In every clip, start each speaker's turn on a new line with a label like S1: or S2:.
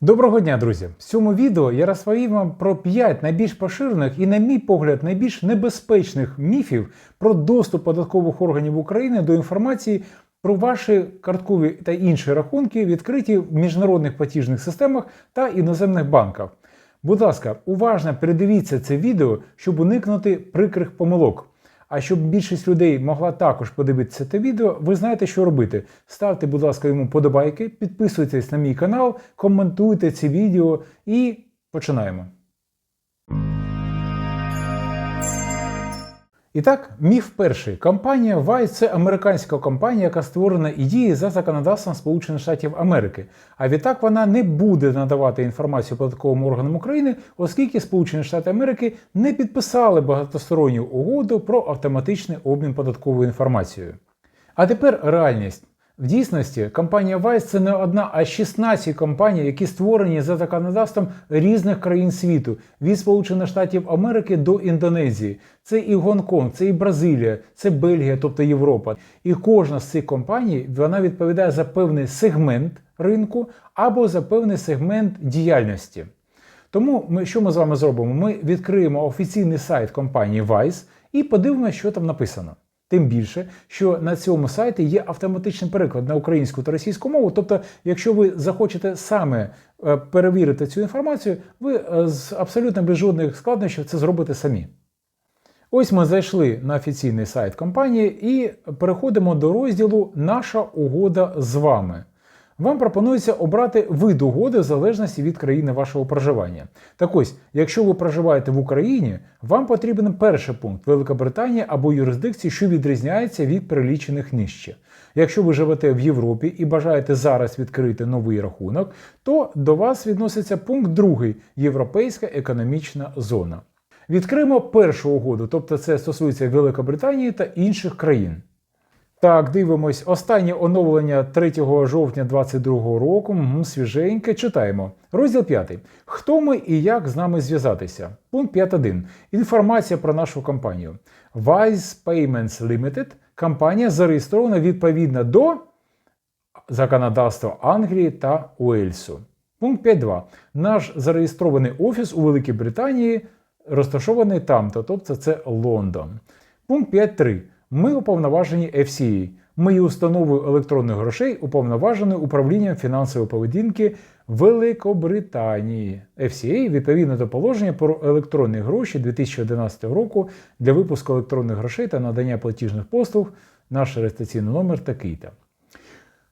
S1: Доброго дня, друзі! В цьому відео я розповім вам про 5 найбільш поширених і, на мій погляд, найбільш небезпечних міфів про доступ податкових органів України до інформації про ваші карткові та інші рахунки, відкриті в міжнародних платіжних системах та іноземних банках. Будь ласка, уважно передивіться це відео, щоб уникнути прикрих помилок. А щоб більшість людей могла також подивитися це відео, ви знаєте, що робити. Ставте, будь ласка, йому подобайки, підписуйтесь на мій канал, коментуйте ці відео і починаємо. І так, міф перший. Компанія Vice – це американська компанія, яка створена і діє за законодавством Сполучених Штатів Америки. А відтак вона не буде надавати інформацію податковим органам України, оскільки Сполучені Штати Америки не підписали багатосторонню угоду про автоматичний обмін податковою інформацією. А тепер реальність. В дійсності компанія Vice – це не одна, а 16 компаній, які створені за законодавством різних країн світу, від Сполучених Штатів Америки до Індонезії. Це і Гонконг, це і Бразилія, це Бельгія, тобто Європа. І кожна з цих компаній вона відповідає за певний сегмент ринку або за певний сегмент діяльності. Тому ми що ми з вами зробимо? Ми відкриємо офіційний сайт компанії Vice і подивимося, що там написано. Тим більше, що на цьому сайті є автоматичний переклад на українську та російську мову. Тобто, якщо ви захочете саме е, перевірити цю інформацію, ви е, з абсолютно без жодних складнощів це зробите самі. Ось ми зайшли на офіційний сайт компанії і переходимо до розділу Наша угода з вами. Вам пропонується обрати вид угоди в залежності від країни вашого проживання. Так ось, якщо ви проживаєте в Україні, вам потрібен перший пункт Великобританія або юрисдикції, що відрізняється від перелічених нижче. Якщо ви живете в Європі і бажаєте зараз відкрити новий рахунок, то до вас відноситься пункт другий Європейська економічна зона. Відкриємо першу угоду, тобто це стосується Великобританії та інших країн. Так, дивимось. Останнє оновлення 3 жовтня 2022 року. Мгм, свіженьке. Читаємо. Розділ 5. Хто ми і як з нами зв'язатися? Пункт 5.1. Інформація про нашу компанію. Wise Payments Limited. Компанія зареєстрована відповідно до законодавства Англії та Уельсу. Пункт 5.2. Наш зареєстрований офіс у Великій Британії розташований там, тобто це Лондон. Пункт 5.3. Ми уповноважені FCA. Ми є установою електронних грошей, уповноваженою управлінням фінансової поведінки Великобританії. FCA відповідно до положення про електронні гроші 2011 року для випуску електронних грошей та надання платіжних послуг. Наш реєстраційний номер такий-то.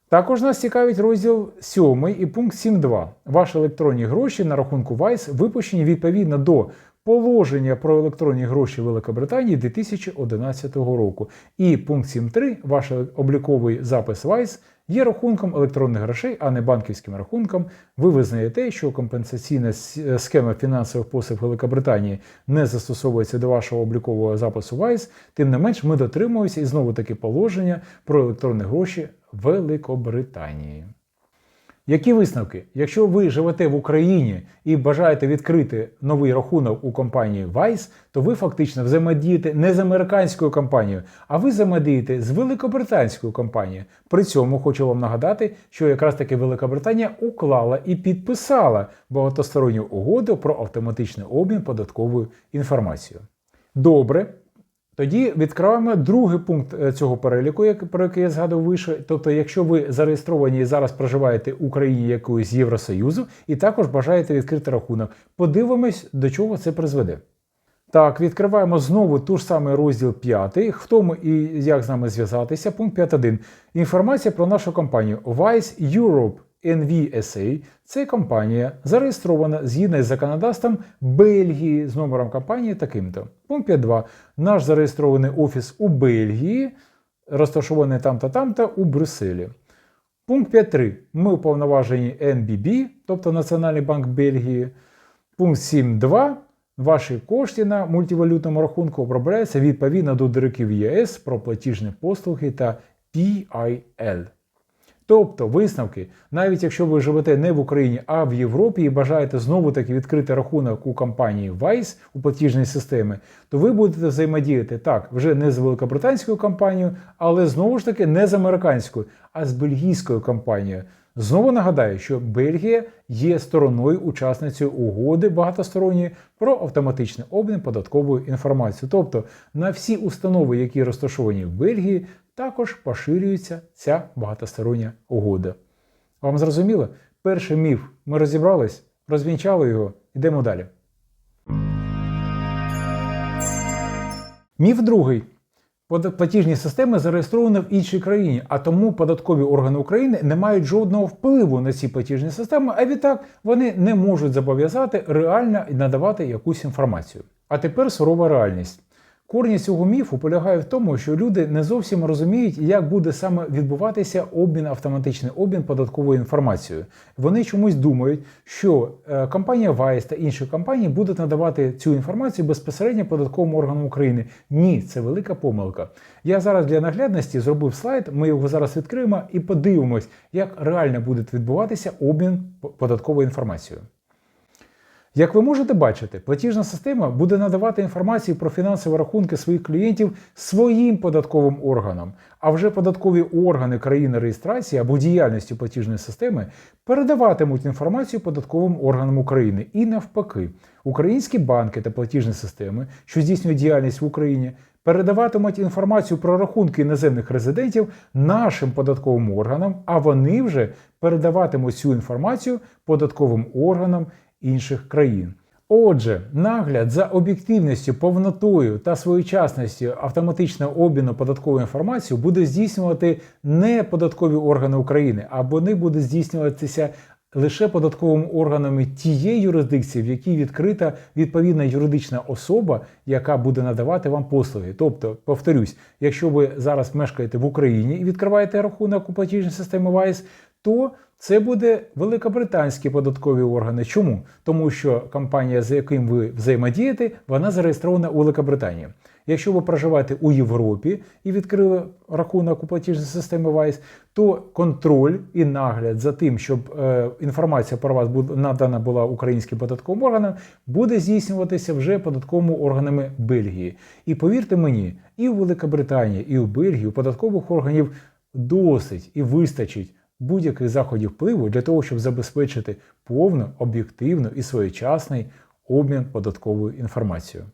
S1: Також нас цікавить розділ 7 і пункт 7.2. Ваші електронні гроші на рахунку Vice випущені відповідно до положення про електронні гроші Великобританії 2011 року. І пункт 7.3. Ваш обліковий запис Vice є рахунком електронних грошей, а не банківським рахунком. Ви визнаєте, що компенсаційна схема фінансових послуг Великобританії не застосовується до вашого облікового запису Vice. Тим не менш, ми дотримуємося і знову таки положення про електронні гроші Великобританії. Які висновки? Якщо ви живете в Україні і бажаєте відкрити новий рахунок у компанії Vice, то ви фактично взаємодієте не з американською компанією, а ви взаємодієте з великобританською компанією. При цьому хочу вам нагадати, що якраз таки Великобританія уклала і підписала багатосторонню угоду про автоматичний обмін податковою інформацією. Добре. Тоді відкриваємо другий пункт е, цього переліку, як- про який я згадував вище. Тобто, якщо ви зареєстровані і зараз проживаєте в Україні якоїсь Євросоюзу, і також бажаєте відкрити рахунок, подивимось, до чого це призведе. Так, відкриваємо знову ту ж самий розділ 5. Хто ми і як з нами зв'язатися? Пункт 5.1. Інформація про нашу компанію Vice Europe NVSA. Це компанія зареєстрована згідно з законодавством Бельгії з номером компанії таким-то. Пункт 5.2. Наш зареєстрований офіс у Бельгії, розташований там-то там-то у Брюсселі. Пункт 5.3. Ми уповноважені NBB, тобто Національний банк Бельгії. Пункт 7.2. Ваші кошти на мультивалютному рахунку обробляються відповідно до директив ЄС про платіжні послуги та PIL. Тобто висновки, навіть якщо ви живете не в Україні, а в Європі і бажаєте знову таки відкрити рахунок у компанії Vice у платіжній системі, то ви будете взаємодіяти так, вже не з великобританською компанією, але знову ж таки не з американською, а з бельгійською компанією. Знову нагадаю, що Бельгія є стороною учасницею угоди багатосторонньої про автоматичний обмін податковою інформацією. Тобто на всі установи, які розташовані в Бельгії, також поширюється ця багатостороння угода. Вам зрозуміло? Перший міф ми розібрались, розвінчали його, йдемо далі. Міф другий. Платіжні системи зареєстровані в іншій країні, а тому податкові органи України не мають жодного впливу на ці платіжні системи, а відтак вони не можуть зобов'язати реально надавати якусь інформацію. А тепер сурова реальність. Корні цього міфу полягає в тому, що люди не зовсім розуміють, як буде саме відбуватися обмін, автоматичний обмін податковою інформацією. Вони чомусь думають, що е, компанія Vice та інші компанії будуть надавати цю інформацію безпосередньо податковим органам України. Ні, це велика помилка. Я зараз для наглядності зробив слайд. Ми його зараз відкриємо і подивимось, як реально буде відбуватися обмін податковою інформацією. Як ви можете бачити, платіжна система буде надавати інформацію про фінансові рахунки своїх клієнтів своїм податковим органам, а вже податкові органи країни реєстрації або діяльності платіжної системи передаватимуть інформацію податковим органам України. І навпаки, українські банки та платіжні системи, що здійснюють діяльність в Україні, передаватимуть інформацію про рахунки іноземних резидентів нашим податковим органам, а вони вже передаватимуть цю інформацію податковим органам інших країн. Отже, нагляд за об'єктивністю, повнотою та своєчасністю автоматичного обміну податковою інформацією буде здійснювати не податкові органи України, а вони будуть здійснюватися лише податковими органами тієї юрисдикції, в якій відкрита відповідна юридична особа, яка буде надавати вам послуги. Тобто, повторюсь, якщо ви зараз мешкаєте в Україні і відкриваєте рахунок у платіжній системі ВАЙС, то це буде великобританські податкові органи. Чому? Тому що компанія, з яким ви взаємодієте, вона зареєстрована у Великобританії. Якщо ви проживаєте у Європі і відкрили рахунок у платіжній системі VICE, то контроль і нагляд за тим, щоб е, інформація про вас надана була українським податковим органам, буде здійснюватися вже податковими органами Бельгії. І повірте мені, і у Великобританії, і у Бельгії у податкових органів досить і вистачить будь-яких заходів впливу для того, щоб забезпечити повну, об'єктивну і своєчасний обмін податковою інформацією.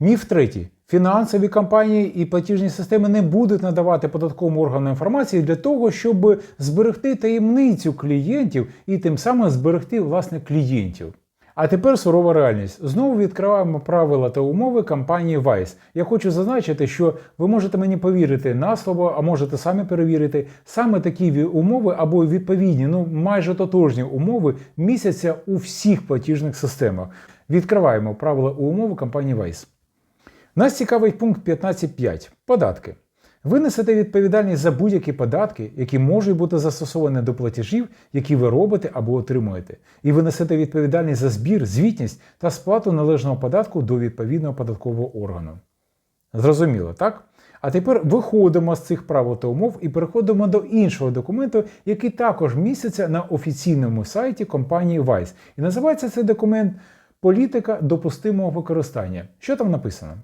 S1: Міф третій. Фінансові компанії і платіжні системи не будуть надавати податковим органам інформації для того, щоб зберегти таємницю клієнтів і тим самим зберегти власне клієнтів. А тепер сурова реальність. Знову відкриваємо правила та умови компанії Vice. Я хочу зазначити, що ви можете мені повірити на слово, а можете самі перевірити. Саме такі умови або відповідні, ну майже тотожні умови місяця у всіх платіжних системах. Відкриваємо правила і умови компанії Vice. Нас цікавить пункт 15.5. Податки. Ви несете відповідальність за будь-які податки, які можуть бути застосовані до платежів, які ви робите або отримуєте. І ви несете відповідальність за збір, звітність та сплату належного податку до відповідного податкового органу. Зрозуміло, так? А тепер виходимо з цих правил та умов і переходимо до іншого документу, який також міститься на офіційному сайті компанії Vice. І називається цей документ Політика допустимого використання. Що там написано?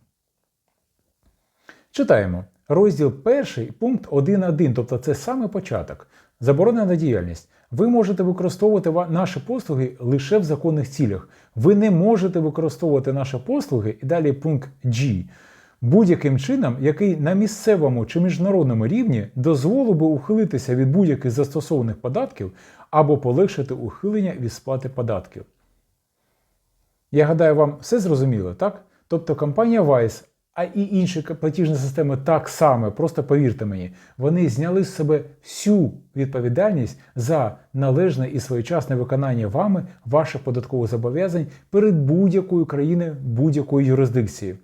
S1: Читаємо. Розділ 1, пункт 1.1, тобто це саме початок. Заборонена діяльність. Ви можете використовувати наші послуги лише в законних цілях. Ви не можете використовувати наші послуги, і далі пункт G, будь-яким чином, який на місцевому чи міжнародному рівні дозволив би ухилитися від будь-яких застосованих податків або полегшити ухилення від сплати податків. Я гадаю, вам все зрозуміло, так? Тобто компанія Vice, а і інші платіжні системи так само, просто повірте мені, вони зняли з себе всю відповідальність за належне і своєчасне виконання вами ваших податкових зобов'язань перед будь-якою країною будь-якою юрисдикції.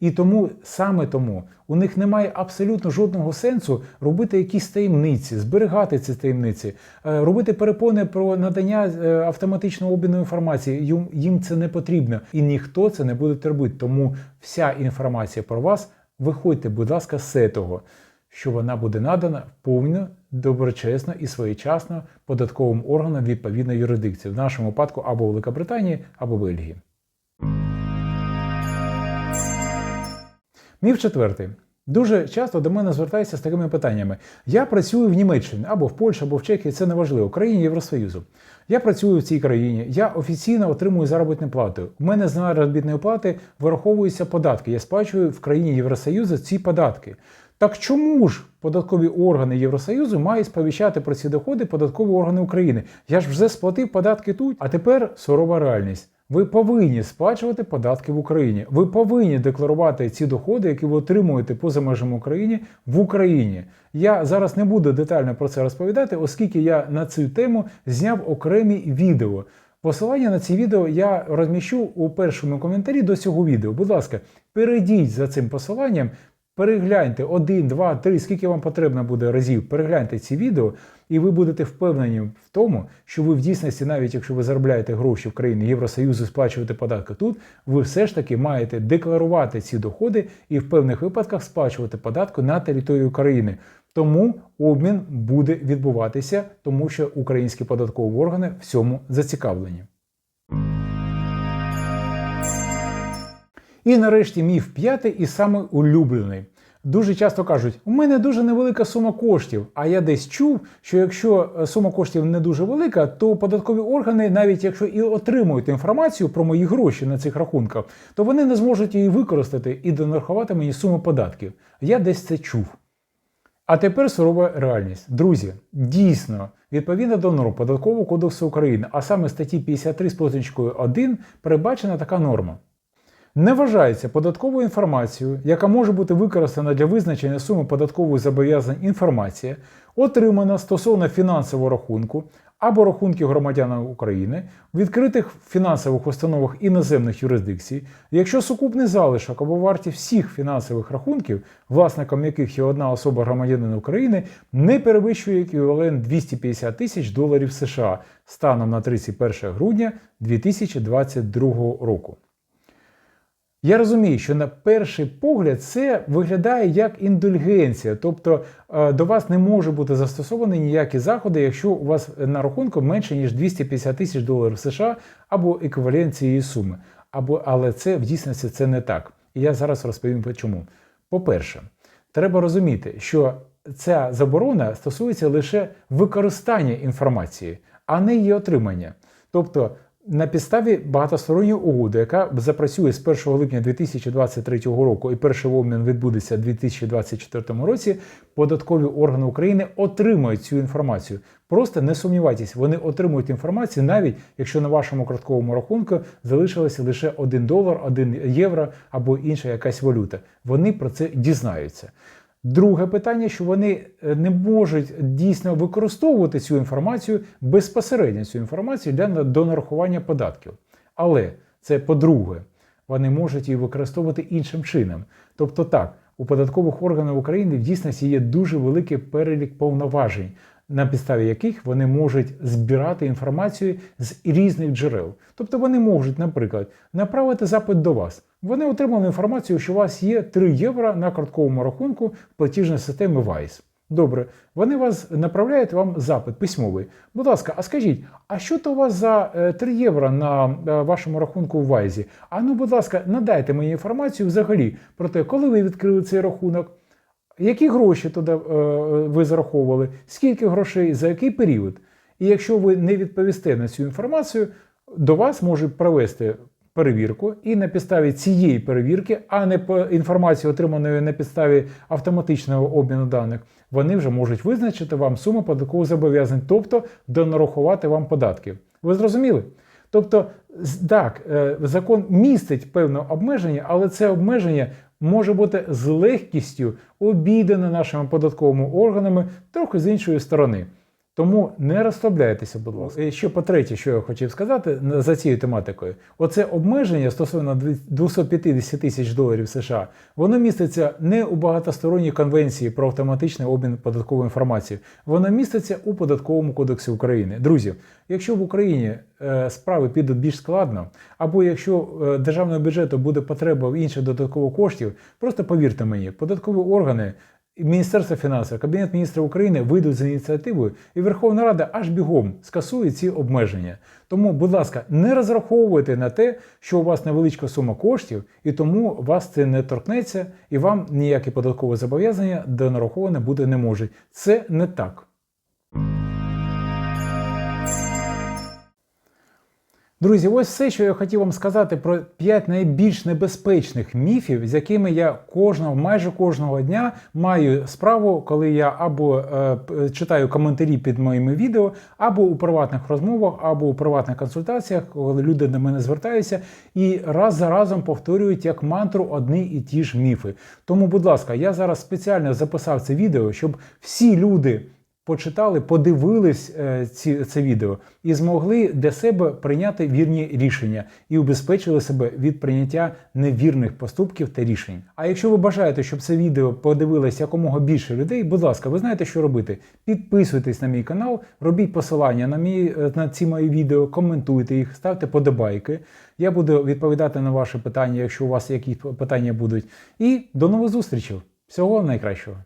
S1: І тому саме тому у них немає абсолютно жодного сенсу робити якісь таємниці, зберігати ці таємниці, е, робити перепони про надання е, автоматичного обміну інформації. Їм, це не потрібно, і ніхто це не буде робити. Тому вся інформація про вас виходьте, будь ласка, з того, що вона буде надана повно, доброчесно і своєчасно податковим органам відповідної юрисдикції, в нашому випадку або Великобританії, або Бельгії. Міф четвертий. Дуже часто до мене звертаються з такими питаннями: я працюю в Німеччині або в Польщі, або в Чехії, це не важливо, країні Євросоюзу. Я працюю в цій країні, я офіційно отримую заробітну плату. У мене з заробітної плати вираховуються податки. Я сплачую в країні Євросоюзу ці податки. Так чому ж податкові органи Євросоюзу мають сповіщати про ці доходи податкові органи України? Я ж вже сплатив податки тут, а тепер сурова реальність. Ви повинні сплачувати податки в Україні. Ви повинні декларувати ці доходи, які ви отримуєте поза межами України в Україні. Я зараз не буду детально про це розповідати, оскільки я на цю тему зняв окремі відео. Посилання на ці відео я розміщу у першому коментарі до цього відео. Будь ласка, перейдіть за цим посиланням, перегляньте один, два, три, скільки вам потрібно буде разів, перегляньте ці відео, і ви будете впевнені в тому, що ви в дійсності, навіть якщо ви заробляєте гроші в країні Євросоюзу, сплачуєте податки тут, ви все ж таки маєте декларувати ці доходи і в певних випадках сплачувати податки на територію країни. Тому обмін буде відбуватися, тому що українські податкові органи в цьому зацікавлені. І нарешті міф п'ятий і саме улюблений. Дуже часто кажуть, у мене дуже невелика сума коштів. А я десь чув, що якщо е, сума коштів не дуже велика, то податкові органи, навіть якщо і отримують інформацію про мої гроші на цих рахунках, то вони не зможуть її використати і донарахувати мені суму податків. Я десь це чув. А тепер сурова реальність. Друзі, дійсно, відповідно до норм Податкового кодексу України, а саме статті 53 з позначкою 1, передбачена така норма. Не вважається податковою інформацією, яка може бути використана для визначення суми податкових зобов'язань інформація, отримана стосовно фінансового рахунку або рахунків громадян України в відкритих фінансових установах іноземних юрисдикцій, якщо сукупний залишок або вартість всіх фінансових рахунків, власником яких є одна особа громадянина України, не перевищує еквівалент 250 тисяч доларів США станом на 31 грудня 2022 року. Я розумію, що на перший погляд це виглядає як індульгенція, тобто е, до вас не може бути застосовані ніякі заходи, якщо у вас на рахунку менше ніж 250 тисяч доларів США або еквівалент цієї суми. Або, але це в дійсності це не так. І я зараз розповім чому. По-перше, треба розуміти, що ця заборона стосується лише використання інформації, а не її отримання. Тобто на підставі багатосторонньої угоди, яка запрацює з 1 липня 2023 року, і перший обмін відбудеться у 2024 році, податкові органи України отримають цю інформацію. Просто не сумнівайтесь, вони отримують інформацію, навіть якщо на вашому картковому рахунку залишилося лише 1 долар, 1 євро або інша якась валюта. Вони про це дізнаються. Друге питання, що вони е, не можуть дійсно використовувати цю інформацію безпосередньо цю інформацію для донарахування податків. Але це по-друге, вони можуть її використовувати іншим чином. Тобто, так, у податкових органів України в дійсності є дуже великий перелік повноважень, на підставі яких вони можуть збирати інформацію з різних джерел. Тобто вони можуть, наприклад, направити запит до вас. Вони отримали інформацію, що у вас є 3 євро на картковому рахунку платіжної системи Wise. Добре, вони вас направляють вам запит письмовий. Будь ласка, а скажіть, а що то у вас за 3 євро на вашому рахунку в Вайзі? А ну, будь ласка, надайте мені інформацію взагалі про те, коли ви відкрили цей рахунок, які гроші туди е, ви зараховували, скільки грошей, за який період? І якщо ви не відповісте на цю інформацію, до вас можуть провести перевірку, і на підставі цієї перевірки, а не по інформації, отриманої на підставі автоматичного обміну даних, вони вже можуть визначити вам суму податкових зобов'язань, тобто донарахувати вам податків. Ви зрозуміли? Тобто, так, е, закон містить певне обмеження, але це обмеження може бути з легкістю обійдене нашими податковими органами трохи з іншої сторони. Тому не розслабляйтеся, будь ласка. І ще по-третє, що я хотів сказати за цією тематикою, оце обмеження стосовно 250 тисяч доларів США, воно міститься не у багатосторонній конвенції про автоматичний обмін податковою інформацією, воно міститься у податковому кодексі України. Друзі, якщо в Україні е, справи підуть більш складно, або якщо е, державного бюджету буде потреба в інших додаткових коштів, просто повірте мені, податкові органи Міністерство фінансів, Кабінет міністрів України вийдуть з ініціативою, і Верховна Рада аж бігом скасує ці обмеження. Тому, будь ласка, не розраховуйте на те, що у вас невеличка сума коштів, і тому вас це не торкнеться, і вам ніякі податкові зобов'язання до нараховане буде не можуть. Це не так. Друзі, ось все, що я хотів вам сказати про 5 найбільш небезпечних міфів, з якими я кожного, майже кожного дня маю справу, коли я або е, читаю коментарі під моїми відео, або у приватних розмовах, або у приватних консультаціях, коли люди до мене звертаються і раз за разом повторюють як мантру одні і ті ж міфи. Тому, будь ласка, я зараз спеціально записав це відео, щоб всі люди почитали, подивились е, ці, це відео і змогли для себе прийняти вірні рішення і убезпечили себе від прийняття невірних поступків та рішень. А якщо ви бажаєте, щоб це відео подивилось якомога більше людей, будь ласка, ви знаєте, що робити. Підписуйтесь на мій канал, робіть посилання на мій е, на ці мої відео, коментуйте їх, ставте подобайки. Я буду відповідати на ваші питання, якщо у вас якісь питання будуть. І до нових зустрічей. Всього найкращого.